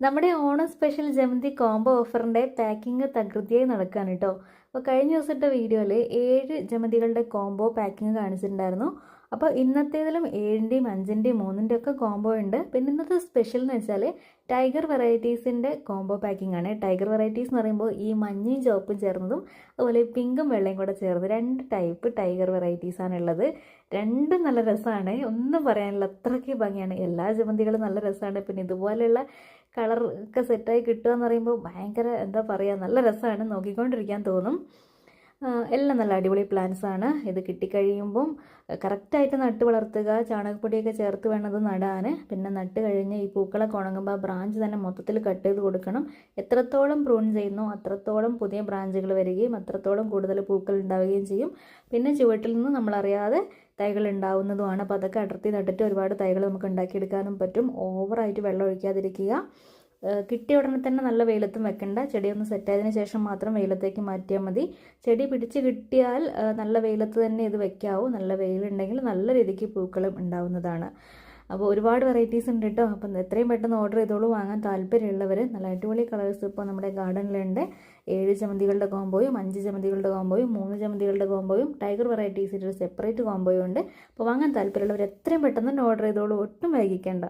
നമ്മുടെ ഓണം സ്പെഷ്യൽ ജമന്തി കോംബോ ഓഫറിന്റെ പാക്കിംഗ് തകൃതിയായി നടക്കുകയാണ് കേട്ടോ അപ്പോൾ കഴിഞ്ഞ ദിവസത്തെ വീഡിയോയിൽ ഏഴ് ജമന്തികളുടെ കോംബോ പാക്കിംഗ് കാണിച്ചിട്ടുണ്ടായിരുന്നു. അപ്പോൾ ഇന്നത്തേതിലും ഏഴിന്റെയും അഞ്ചിന്റെയും മൂന്നിന്റെയും ഒക്കെ കോംബോ ഉണ്ട്. പിന്നെ ഇന്നത്തെ സ്പെഷ്യൽ എന്ന് വെച്ചാൽ ടൈഗർ വെറൈറ്റീസിന്റെ കോംബോ പാക്കിംഗ് ആണ്. ടൈഗർ വെറൈറ്റീസ് എന്ന് പറയുമ്പോൾ ഈ മഞ്ഞയും ചുവപ്പും ചേർന്നതും അതുപോലെ പിങ്കും വെള്ളയും കൂടെ ചേർന്ന് രണ്ട് ടൈപ്പ് ടൈഗർ വെറൈറ്റീസ് ആണ് ഉള്ളത്. രണ്ടും നല്ല രസമാണ്. ഒന്നും പറയാനില്ല അത്രയ്ക്ക് ഭംഗിയാണ്. എല്ലാ ജമന്തികളും നല്ല രസമാണ്. പിന്നെ ഇതുപോലെയുള്ള കളർ ഒക്കെ സെറ്റായി കിട്ടുക എന്ന് പറയുമ്പോൾ ഭയങ്കര എന്താ പറയുക നല്ല രസമാണ്. നോക്കിക്കൊണ്ടിരിക്കാൻ തോന്നും. എല്ലാം നല്ല അടിപൊളി പ്ലാന്റ്സ് ആണ്. ഇത് കിട്ടിക്കഴിയുമ്പം കറക്റ്റായിട്ട് നട്ട് വളർത്തുക ചാണകപ്പൊടിയൊക്കെ ചേർത്ത് വേണം ഇത് നടാൻ പിന്നെ നട്ട് കഴിഞ്ഞ് ഈ പൂക്കളൊക്കെ ഉണങ്ങുമ്പോൾ ബ്രാഞ്ച് തന്നെ മൊത്തത്തിൽ കട്ട് ചെയ്ത് കൊടുക്കണം. എത്രത്തോളം പ്രൂൺ ചെയ്യുന്നു അത്രത്തോളം പുതിയ ബ്രാഞ്ചുകൾ വരികയും അത്രത്തോളം കൂടുതൽ പൂക്കൾ ഉണ്ടാവുകയും ചെയ്യും. പിന്നെ ചുവട്ടിൽ നിന്ന് നമ്മളറിയാതെ തൈകൾ ഉണ്ടാവുന്നതുമാണ്. അപ്പോൾ അതൊക്കെ അടർത്തി നട്ടിട്ട് ഒരുപാട് തൈകൾ നമുക്ക് ഉണ്ടാക്കിയെടുക്കാനും പറ്റും. ഓവറായിട്ട് വെള്ളം ഒഴിക്കാതിരിക്കുക. കിട്ടിയ ഉടനെ തന്നെ നല്ല വെയിലത്തും വെക്കണ്ട. ചെടി ഒന്ന് സെറ്റായതിനു ശേഷം മാത്രം വെയിലത്തേക്ക് മാറ്റിയാൽ മതി. ചെടി പിടിച്ച് കിട്ടിയാൽ നല്ല വെയിലത്ത് തന്നെ ഇത് വെക്കാവൂ. നല്ല വെയിലുണ്ടെങ്കിൽ നല്ല രീതിക്ക് പൂക്കളും ഉണ്ടാവുന്നതാണ്. അപ്പോൾ ഒരുപാട് വെറൈറ്റീസ് ഉണ്ട് കേട്ടോ അപ്പം എത്രയും പെട്ടെന്ന് ഓർഡർ ചെയ്തോളൂ. വാങ്ങാൻ താല്പര്യമുള്ളവർ നല്ല അടിപൊളി കളേഴ്സ് ഇപ്പോൾ നമ്മുടെ ഗാർഡനിലുണ്ട് ഏഴ് ചമന്തികളുടെ കോമ്പോയും അഞ്ച് ചമന്തികളുടെ കോമ്പോയും മൂന്ന് ചമന്തികളുടെ കോമ്പോയും ടൈഗർ വെറൈറ്റീസിന്റെ ഒരു സെപ്പറേറ്റ് കോമ്പോയും ഉണ്ട്. അപ്പോൾ വാങ്ങാൻ താല്പര്യമുള്ളവർ എത്രയും പെട്ടെന്ന് തന്നെ ഓർഡർ ചെയ്തോളൂ. ഒട്ടും വൈകിക്കേണ്ട.